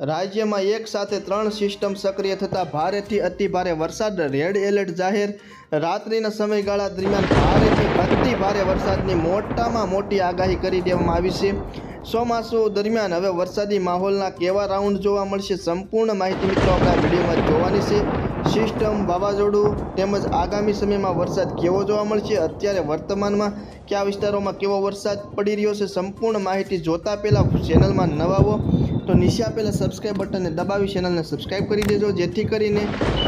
રાજ્યમાં એક સાથે ત્રણ સિસ્ટમ સક્રિય થતાં ભારેથી અતિ ભારે વરસાદ. રેડ એલર્ટ જાહેર. રાત્રિના સમયગાળા દરમિયાન ભારેથી અતિભારે વરસાદની મોટામાં મોટી આગાહી કરી દેવામાં આવી છે. ચોમાસું દરમિયાન હવે વરસાદી માહોલના કેવા રાઉન્ડ જોવા મળશે સંપૂર્ણ માહિતી મિત્રો આપણે વિડીયોમાં જોવાની છે. સિસ્ટમ વાવાઝોડું તેમજ આગામી સમયમાં વરસાદ કેવો જોવા મળશે, અત્યારે વર્તમાનમાં કયા વિસ્તારોમાં કેવો વરસાદ પડી રહ્યો છે, સંપૂર્ણ માહિતી જોતા પહેલાં ચેનલમાં નવા તો નીચે આપેલા સબસ્ક્રાઈબ બટનને દબાવી ચેનલને સબસ્ક્રાઈબ કરી દેજો, જેથી કરીને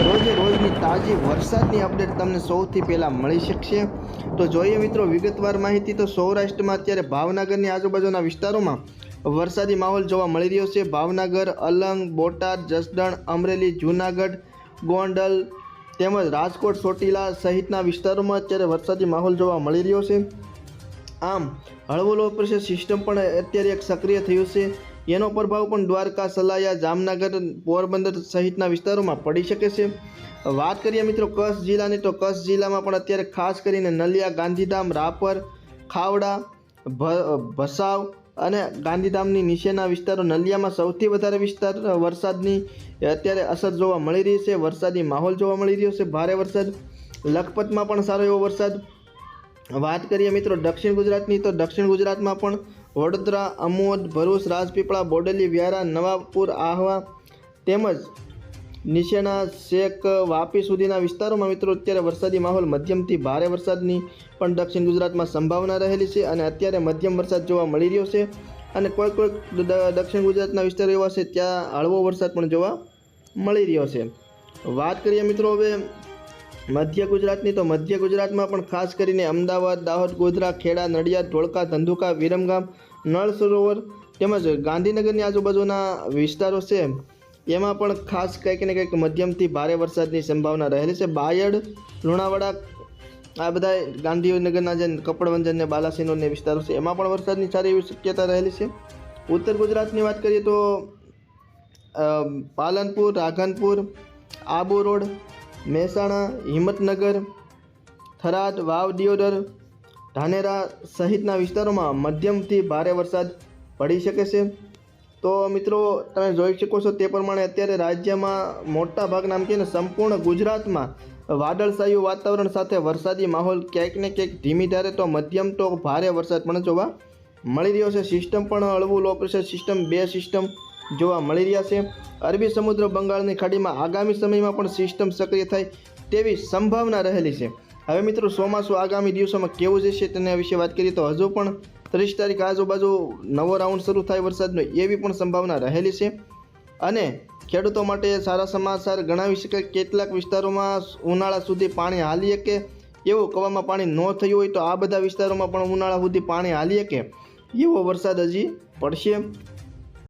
રોજે રોજની તાજી વરસાદની અપડેટ તમને સૌથી પહેલાં મળી શકશે. તો જોઈએ મિત્રો, વિગતવાર માહિતી તો સૌરાષ્ટ્રમાં અત્યારે ભાવનગરની આજુબાજુના વિસ્તારોમાં વરસાદી માહોલ જોવા મળી રહ્યો છે. ભાવનગર, અલંગ, બોટાદ, જસદણ, અમરેલી, જૂનાગઢ, ગોંડલ તેમજ રાજકોટ, ચોટીલા સહિતના વિસ્તારોમાં અત્યારે વરસાદી માહોલ જોવા મળી રહ્યો છે. આમ, હળવો લો પ્રેશર સિસ્ટમ પણ અત્યારે એક સક્રિય થયું છે. એનો પ્રભાવ પણ દ્વારકા, સલાયા, જામનગર, પોરબંદર સહિતના વિસ્તારોમાં પડી શકે છે. વાત કરીએ મિત્રો કચ્છ જિલ્લાની, તો કચ્છ જિલ્લામાં પણ અત્યારે ખાસ કરીને નલિયા, ગાંધીધામ, રાપર, ખાવડા ભસાવ અને ગાંધીધામની નીચેના વિસ્તારો નલિયામાં સૌથી વધારે વિસ્તાર વરસાદની અત્યારે અસર જોવા મળી રહી છે. વરસાદી માહોલ જોવા મળી રહ્યો છે. ભારે વરસાદ, લખપતમાં પણ સારો એવો વરસાદ. વાત કરીએ મિત્રો દક્ષિણ ગુજરાતની, તો દક્ષિણ ગુજરાતમાં પણ વડોદરા અમોદ ભરૂચ, રાજપીપળા, બોડેલી, વ્યારા નવાપુર આહવા તેમજ નીચેના શેક વાપી સુધીના વિસ્તારોમાં મિત્રો અત્યારે વરસાદી માહોલ મધ્યમથી ભારે વરસાદની પણ દક્ષિણ ગુજરાતમાં સંભાવના રહેલી છે અને અત્યારે મધ્યમ વરસાદ જોવા મળી રહ્યો છે અને કોઈ કોઈક દક્ષિણ ગુજરાતના વિસ્તારો એવા છે ત્યાં હળવો વરસાદ પણ જોવા મળી રહ્યો છે. વાત કરીએ મિત્રો હવે મધ્ય ગુજરાતની તો મધ્ય ગુજરાતમાં પણ ખાસ કરીને અમદાવાદ, દાહોદ, ગોધરા, ખેડા, નડિયાદ, ધોળકા, ધંધુકા, વિરમગામ, નળ સરોવર તેમજ ગાંધીનગરની આજુબાજુના વિસ્તારો છે. એમાં પણ ખાસ કંઈક ને કંઈક મધ્યમથી ભારે વરસાદની સંભાવના રહેલી છે. બાયડ, લુણાવાડા, આ બધા ગાંધીનગરના જે કપડવંજન ને બાલાસિનોર ને વિસ્તારો છે, એમાં પણ વરસાદની સારી એવી શક્યતા રહેલી છે. ઉત્તર ગુજરાતની વાત કરીએ તો પાલનપુર, રાધનપુર, આબુ રોડ મહેસાણા, હિંમતનગર, થરાદ, વાવ, દિયોદર, ધાનેરા સહિતના વિસ્તારોમાં મધ્યમથી ભારે વરસાદ પડી શકે છે. તો મિત્રો, તમે જોઈ શકો છો તે પ્રમાણે અત્યારે રાજ્યમાં મોટા ભાગના આમ કહીએ સંપૂર્ણ ગુજરાતમાં વાદળછાયું વાતાવરણ સાથે વરસાદી માહોલ ક્યાંક ને ક્યાંક ધીમી ધારે તો મધ્યમ તો ભારે વરસાદ પણ જોવા મળી રહ્યો છે. સિસ્ટમ પણ હળવું લો પ્રેશર સિસ્ટમ બે સિસ્ટમ જોવા મળી રહ્યા છે. અરબી સમુદ્ર બંગાળની ખાડીમાં આગામી સમયમાં પણ સિસ્ટમ સક્રિય થાય તેવી સંભાવના રહેલી છે. હવે મિત્રો, ચોમાસું આગામી દિવસોમાં કેવું જશે તેના વિશે વાત કરીએ તો હજુ પણ ત્રીસ તારીખ આજુબાજુ નવો રાઉન્ડ શરૂ થાય વરસાદનો એવી પણ સંભાવના રહેલી છે. અને ખેડૂતો માટે સારા સમાચાર ગણાવી શકાય. કેટલાક વિસ્તારોમાં ઉનાળા સુધી પાણી હાલી શકે એવું કવામાં પાણી ન થયું હોય તો આ બધા વિસ્તારોમાં પણ ઉનાળા સુધી પાણી હાલી શકે. એવો વરસાદ હજી પડશે.